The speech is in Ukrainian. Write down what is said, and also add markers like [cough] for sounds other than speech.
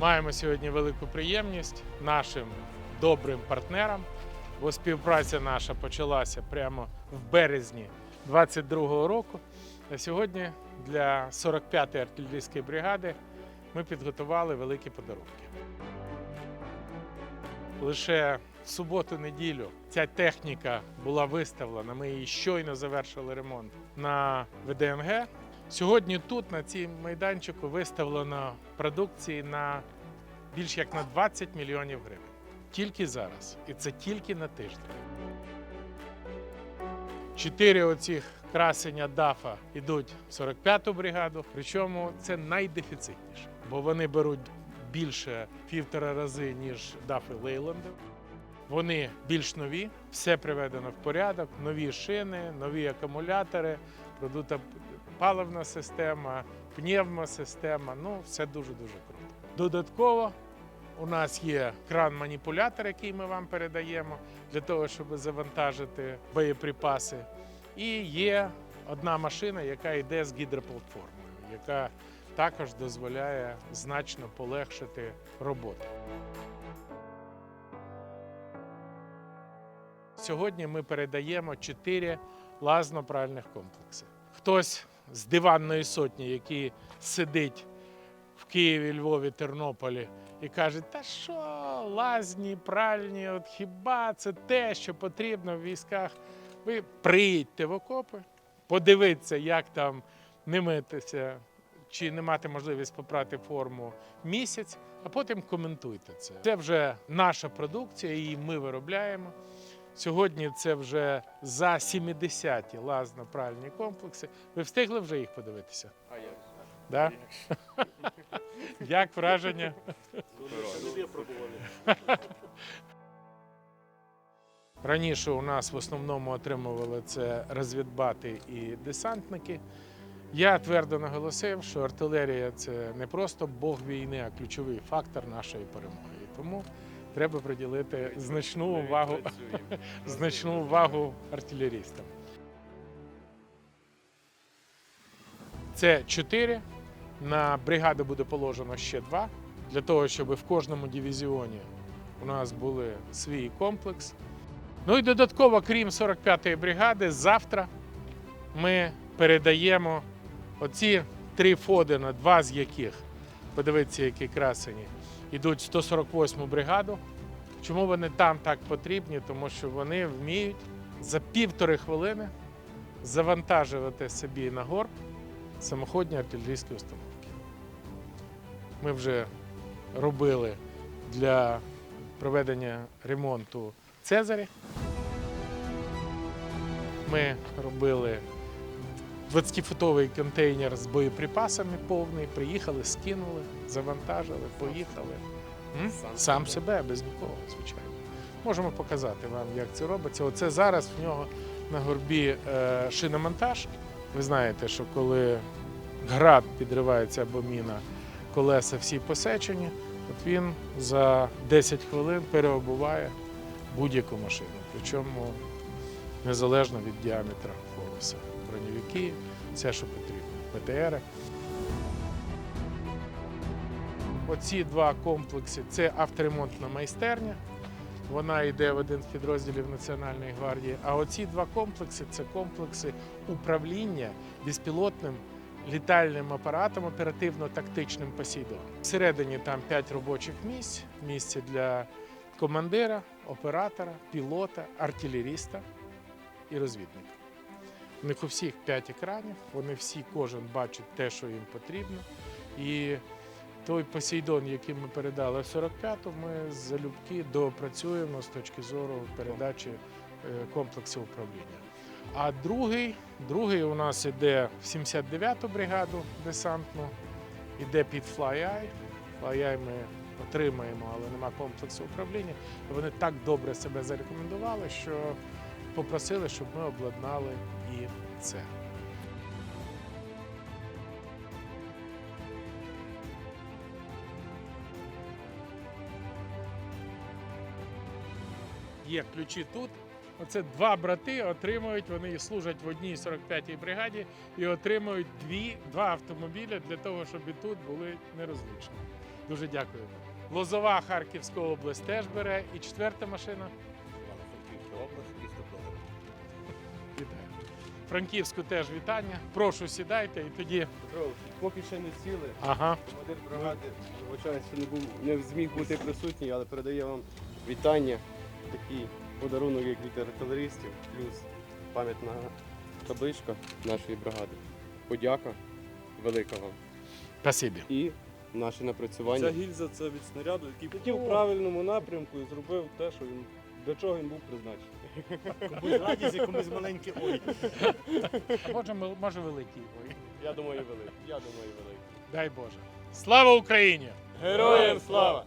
Маємо сьогодні велику приємність нашим добрим партнерам, бо співпраця наша почалася прямо в березні 22-го року. А сьогодні для 45-ї артилерійської бригади ми підготували великі подарунки. Лише в суботу-неділю ця техніка була виставлена. Ми її щойно завершили ремонт на ВДНГ. Сьогодні тут, на цій майданчику, виставлено продукції на більш як на 20 мільйонів гривень. Тільки зараз. І це тільки на тиждень. Чотири оцих красення ДАФа йдуть в 45-ту бригаду, причому це найдефіцитніше, бо вони беруть більше півтора рази, ніж ДАФи Лейланди. Вони більш нові, все приведено в порядок, нові шини, нові акумулятори, продута паливна система, пневмосистема. Ну, все дуже-дуже круто. Додатково у нас є кран-маніпулятор, який ми вам передаємо для того, щоб завантажити боєприпаси. І є одна машина, яка йде з гідроплатформою, яка також дозволяє значно полегшити роботу. Сьогодні ми передаємо чотири лазно-пральних комплекси. Хтось з диванної сотні, який сидить в Києві, Львові, Тернополі, і каже: та що, лазні, пральні, от хіба це те, що потрібно в військах? Ви приїдьте в окопи, подивіться, як там не митися чи не мати можливість попрати форму місяць, а потім коментуйте це. Це вже наша продукція, її ми виробляємо. Сьогодні це вже за 70-ті лазно-пральні комплекси. Ви встигли вже їх подивитися? А я Да? [laughs] Як враження? [laughs] Раніше у нас в основному отримували це розвідбати і десантники. Я твердо наголосив, що артилерія це не просто Бог війни, а ключовий фактор нашої перемоги. Тому треба приділити значну увагу, [laughs] значну увагу артилерістам. Це чотири. На бригаду буде положено ще два, для того, щоб в кожному дивізіоні у нас були свій комплекс. Ну і додатково, крім 45-ї бригади, завтра ми передаємо оці три Фодена, два з яких, подивіться, які красені, йдуть 148-му бригаду. Чому вони там так потрібні? Тому що вони вміють за півтори хвилини завантажувати собі на горб самоходні артилерійські установки. Ми вже робили для проведення ремонту Цезарі. Ми робили 20-футовий контейнер з боєприпасами повний. Приїхали, скинули, завантажили, поїхали. Сам Сам себе, без нікого, звичайно. Можемо показати вам, як це робиться. Оце зараз в нього на горбі е, шиномонтаж. Ви знаєте, що коли град підривається або міна, колеса всі посечені, от він за 10 хвилин переобуває будь-яку машину. Причому незалежно від діаметра колеса. Броньовики, все, що потрібно, ПТРи. Оці два комплекси це авторемонтна майстерня. Вона йде в один з підрозділів Національної гвардії. А оці два комплекси це комплекси управління безпілотним літальним апаратом оперативно-тактичним Посейдон. Всередині там 5 робочих місць: місце для командира, оператора, пілота, артилеріста і розвідника. Них у всіх 5 екранів, вони всі кожен бачить те, що їм потрібно. І той Посейдон, який ми передали в 45-ту, ми залюбки доопрацюємо з точки зору передачі е, комплексу управління. А другий, другий у нас іде в 79-ту бригаду десантну, іде під FlyEye. FlyEye ми отримаємо, але нема комплексу управління. Вони так добре себе зарекомендували, що попросили, щоб ми обладнали і це. Є ключі тут. Оце два брати отримують, вони служать в одній 45-й бригаді і отримують дві, два автомобіля для того, щоб і тут були нерозлучні. Дуже дякую. Лозова Харківська область теж бере. І четверта машина. Вітаю. Франківську теж вітання. Прошу сідайте і тоді. Петро, поки ще не сіли. Ага. Командир бригади, вибачаю, що не був не зміг бути присутній, але передає вам вітання. Такий подарунок як від артилеристів, плюс пам'ятна табличка нашої бригади. Подяка велика вам. Спасибі. І наші напрацювання. Ця гільза це від снаряду, який летів в правильному напрямку і зробив те, що він для чого він був призначений. Комусь радість, комусь маленький ой. Може, ми- може великий. Ой. Я думаю, великий. Я думаю, великий. Дай Боже. Слава Україні! Героям слава!